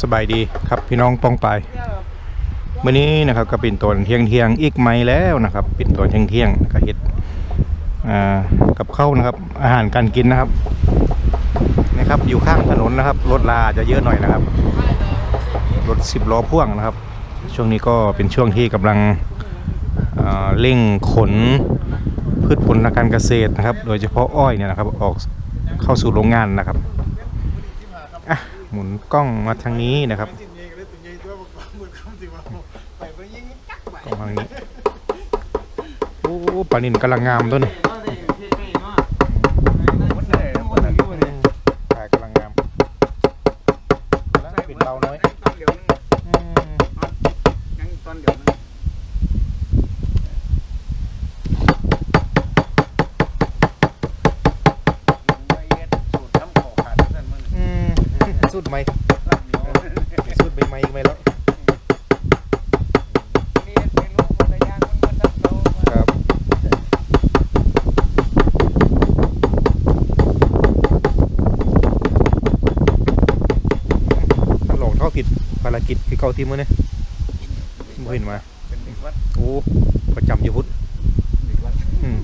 สบายดีครับพี่น้องป้องไปมื้อนี้นะครับก็เป็นตอนเที่ยงเที่ยงอีกไหมแล้วนะครับเป็นตอนเที่ยงเที่ยงก็เฮ็ดอ่ากับข้าวนะครับ อาหารการกินนะครับนะครับอยู่ข้างถนนนะครับรถลาจะเยอะหน่อยนะครับรถสิบล้อพ่วงนะครับ ช่วงนี้ก็เป็นช่วงที่กำลังเร่งขนพืชผลทางการเกษตรนะครับ โดยเฉพาะอ้อยเนี่ยนะครับออกเข้าสู่โรงงานนะครับอะ หมุนกล้องมาทางนี้นะครับกล้องทางนี้โอ้ปลานินกำลังงามตัวนี้ปลากำลังงามแล้วปิดเบาน้อยอืมอืมสุด ไหมสุดใบไม้อีกไหมแล้วครับท่านหลงเท่าผิดภารกิจคือเกาทีมือเนี่ยบ่เห็นมาโอ้ประจำอยู่พุทธอืม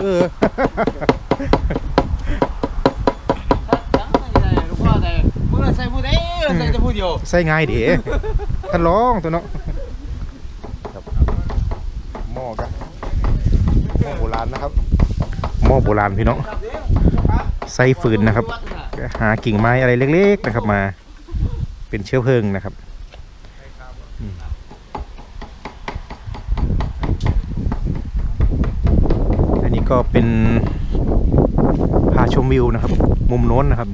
เออ ใส่ง่ายดีท่านร้องตัวเนาะครับหม้อกันหม้อโบราณนะครับหม้อโบราณพี่น้องใส่ฟืนนะครับ หากิ่งไม้อะไรเล็ก ๆนะครับมา เป็นเชื้อเพลิงนะครับอืมอันนี้ก็เป็นพาชมวิวนะครับ มุมโน้นนะครับ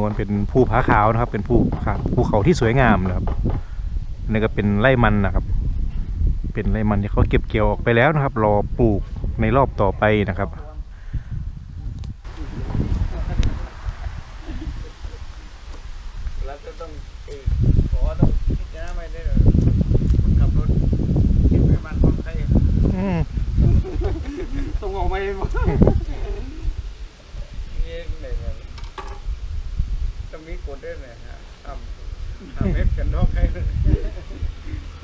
นวนเป็นภูผาขาวนะครับ เป็นภูภูเขาที่สวยงามนะครับอันนี่ก็เป็นไร่มันนะครับ เป็นไร่มันที่เขาเก็บเกี่ยวออกไปแล้วนะครับ รอปลูกในรอบต่อไปนะครับ แล้วจะต้องเอกขอต้องพิจารณาไม่ได้เลยคนขับรถเก็บไว้บ้านคนไข้ อืม ต้องออกมาเองวะนี่เนี่ยเนี่ยต้องมีกฎด้วยเนี่ยฮะทำทำเม็ดกันนอกให้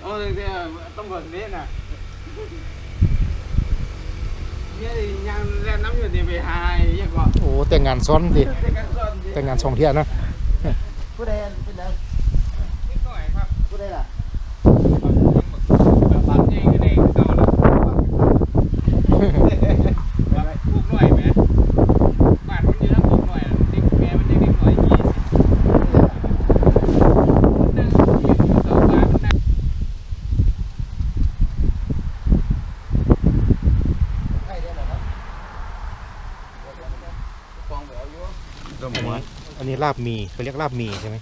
เอาเลย เนี่ยต้องแบบนี้นะเนี่ยยังแล่นน้ำอยู่นี่ไปหาไอ้ยังก่อน ฟองแบบอยู่ก็หมูอันนี้ลาบหมีเขาเรียกลาบหมีใช่ไหม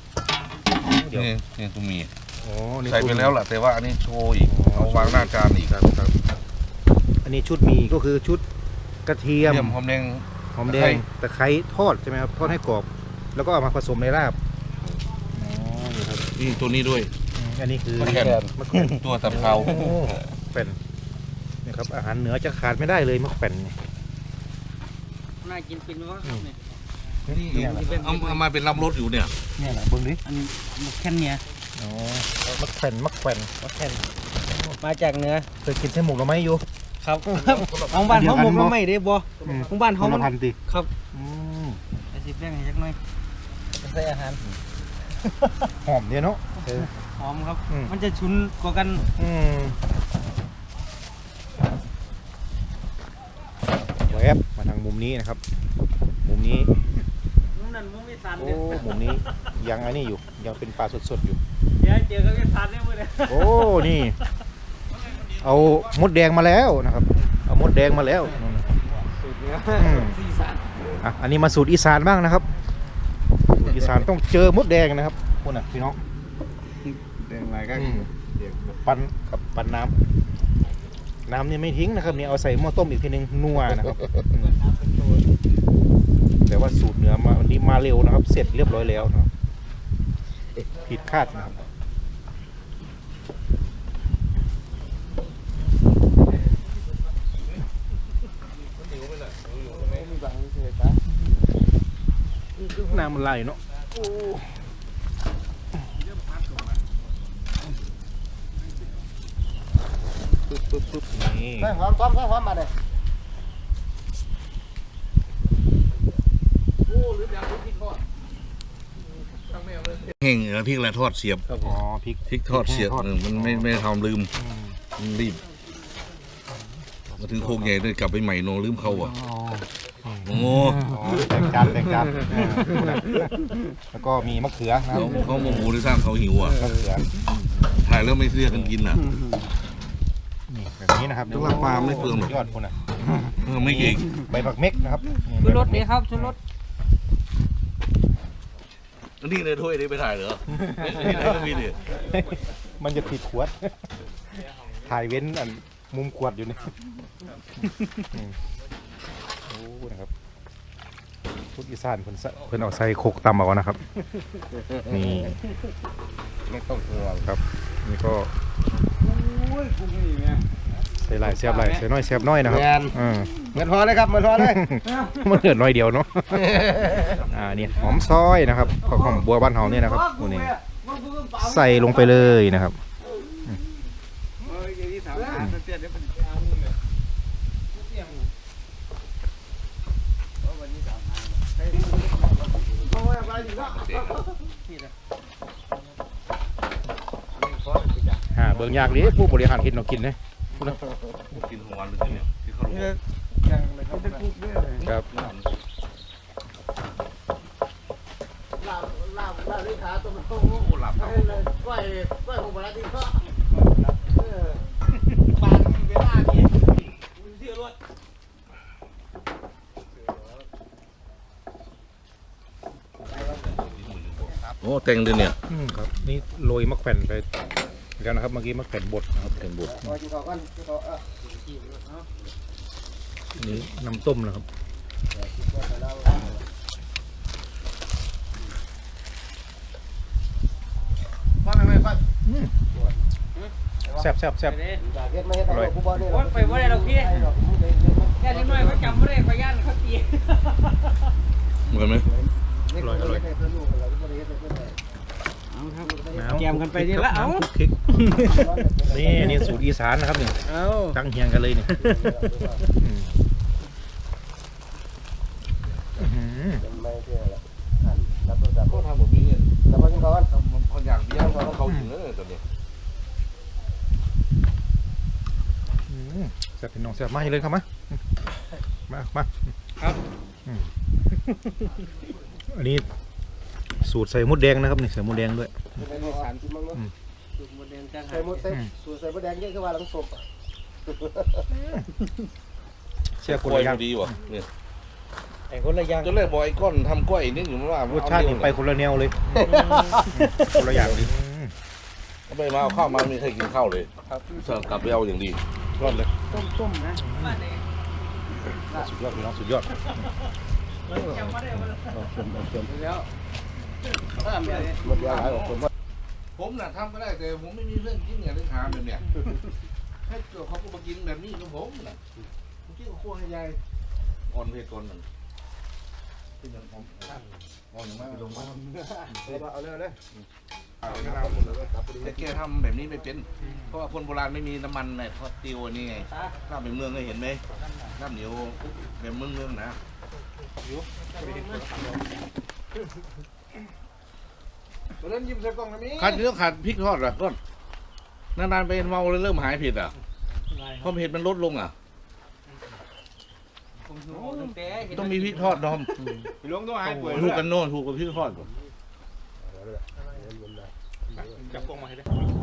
เดี๋ยวนี่นี่ก็มีอ๋อนี่ใส่ไปแล้วแหละแต่ว่าอันนี้โชว์อีกเอาวางหน้าจานอีกครับครับอันนี้ชุดหมีก็คือชุดกระเทียมเทียมหอมแดงหอมแดงตะไคร้ทอดใช่ไหมครับทอดให้กรอบ แล้วก็เอามาผสมในลาบอ๋อนี่ครับนี่ตัวนี้ด้วยอืมอันนี้คือมะแขวนมะแขวนตัวตับเขาโอ้แป่นนี่ครับอาหารเหนือจะขาดไม่ได้เลยมะแขว นเนี่ยน่ากินเป็นวะอืมเนี่ยนี่เนี่ยแหละเอาเอามาเป็นลำรถอยู่เนี่ยเนี่ยแหละเบิ้งดิอันแค่เนี้ยอ๋อมะแขวนมะแขวนแค่มาจากเนื้อเคยกินเส้นหมูหรือไม่อยู่ครับของบ้านเขาหมกมาไม่ได้บ่อืมของบ้านเขาคมันละพันติครับอืมไอ้สิแป้งให้จักหน่อยจะใส่อาหารหอมเนี่ยเนาะเออหอมครับอืมมันจะชุนกว่ากัน อืมแวบ มาทางมุมนี้นะครับ มุมนี้มุมนั้นมุมอีสานโอ้เนี่ยมุมนี้ยังอันนี้อยู่ ยังเป็นปลาสดๆอยู่ เดี๋ยวเจอกันอีสานเนี่ยมื้อนี้โอ้นี่ เอามดแดงมาแล้วนะครับ เอามดแดงมาแล้วนั่นน่ะสูตรเนื้ออืมอีสานอะอันนี้มาสูตรอีสานบ้างนะครับสูตรอีสานต้องเจอมดแดงนะครับพวกน่ะพี่น้องเดินมาก็อืมปั้นกับปั้นน้ำ น้ำเนี่ยไม่ทิ้งนะครับเนี่ยเอาใส่หม้อต้มอีกทีนึงนัวนะครับอืมแต่ว่าสูตรเนื้อมาวันนี้มาเร็วนะครับ เสร็จเรียบร้อยแล้วนะครับผิดคาดนะครับน้ำมันไหลเนาะ ปึ๊บปึ๊บปึ๊บนี่ใส่หอมก้อมใส่หอมมาเลยโอ้หรือแดงผู้พริกทอดแห้งแล้วพริกอะไรทอดเสียบอ๋อพริกพริกทอดเสียบเออมันไม่ไม่ทำลืมมันรีบ มาถึงโคกใหญ่ด้วยกลับไปใหม่โนลืมเขาอะโอ้อ๋อแต่งจานแต่งจานเออแล้วก็มีมะเขือนะเขาเขาโมโหหรือสร้างเขาหิวอะมะเขือถ่ายแล้วไม่เรียกกันกินอะ แบบนี้นะครับต้องรับปลาไม่เปลืองหรอกยอดคุณอะเออไม่เก่งใบผักเม็กนะครับชุดรสนี่ครับชุดรสอันนี้ในถ้วยนี้ไปถ่ายเหรอที่ไหนก็มีดิมันจะผิดขวด ถ่ายเว้นอันมุมขวดอยู่นี่อืมโอ้นะครับทุกอีสานเพิ่นใส่เพิ่นเอาใส่โคกตำเอานะครับ นี่ไม่ต้องกลัวครับ นี่ก็ โอ้ยกุ้งนี่แม่ ใส่หลายเสียบหลายใส่น้อยเสียบน้อยนะครับแมนอืมเหมือนพอเลยครับเหมือนพอเลย มันเหลือน้อยเดียวเนาะ อ่านี่หอมซอยนะครับข้าวหอมบัวบ้านเฮาเนี่ยนะครับตัวนี้ใส่ลงไปเลยนะครับเอ้ยอย่างนี้ถามหาเตี้ยๆเดี๋ยวมันเอาเลยเตี้ยหมูเอาวันนี้ถามหาเฮ้ยเอาไว้เอาไว้อยู่ละนี่นะนี่ขอไปจ้ะหาเบิ่งยากเลยผู้บริหารเฮ็ดเนาะกินเด้กินหัววันเลยเนี่ยที่เขาลงยังเลยครับจะคุกด้วยเลยครับลาบลาบลาบด้วยขาตัวมันโตโอ้หลับให้เลยกล้วยกล้วยหงบาลาดีก็ปานเวลาเนี่ยเสือรวดโอ้แต่งเลยเนี่ยอืมครับนี่โรยมะแขวนไป แล้วนะครับเมื่อกี้มะแขวนบดนะครับแต่งบดพอกินข้าวกันกินข้าวเอออันนี้น้ำต้มนะครับฟังไหมฟังแซ่บแซ่บแซ่บอยากเฮ็ดไม่เฮ็ดเอากูบอกนี่ไปว่าได้เราพี่แค่นิดหน่อยเขาจำไม่ได้เขาย่านเขาตีเหมือนไหมอร่อยอร่อย เพื่อนลูกเราไม่ได้เฮ็ดเพื่อนเลยแกมกันไปนี่ละเอ้าน้ำคลุกคลิกนี่อันนี่สูตรอีสานนะครับเนี่ยเอ้าตั้งเฮียงกันเลยเนี่ยอืมอื้อหือไม่ใช่ละรับโทรศัพท์ก็ทำแบบนี้แล้วพอกินข้าวกันทำเขาอยากเบี้ยวเขาเขาถึงเลยตอนนี้อื้อแซ่บเป็นน้องแซ่บมาให้เลยครับมามามาครับอืมอันนี้ สูตรใส่มดแดงนะครับนี่ใส่มดแดงด้วยเป็นในสารกินมั้งเนาะสุกหมดแดงจังใส่หมดใส่สูตรใส่มะแดงเยอะขึ้นมาหลังศพเชื่อคนกล้วยละอย่างดีว่ะเนี่ยไอ้คนละอย่างจนแรกบอกไอ้ก้อนทำกล้วยนี่อยู่ว่ารสชาตินี่ไปคนละแนวเลยคนละอย่างเลยอืมเอาไปมาเอาข้าวมาไม่เคยกินข้าวเลยครับเสิร์ฟกลับไปเอาอย่างดีรอดเลยต้มๆนะสุดยอดพี่น้องสุดยอด แล้ว เออเดี๋ยวหมดยาหลายออกคนว่าผมน่ะทำก็ได้แต่ผมไม่มีเรื่องกินอย่างเรื่องหาแบบเนี้ยให้เกิดเขาก็มากินแบบนี้กับผมน่ะผมกินกับขั้วให้ยายอ่อนเพศก่อนหนึ่งเป็นอย่างผมอ่อนอย่างมากลงมาเอาเลยเลยแต่แกทำแบบนี้ไม่เป็น เพราะว่าคนโบราณไม่มีน้ำมันเนี่ยเขาติวอันนี่ไงข้าวเป็นเมืองเคยเห็นไหมน้ำเหนียวแบบเมืองเมืองๆนะ เล่นยิ้มใส่กล้องนะมีขาดเนื้อขาดพริกทอดเหรอก้อนนานๆไปเมาเลยเริ่มหายเผ็ดอะเพราะเผ็ดมันลดลงอะต้องมีพริกทอดดอมหลวงต้องหายป่วยถูกกันโน่นถูกกับพริกทอดก่อนจับกล้องมาให้ได้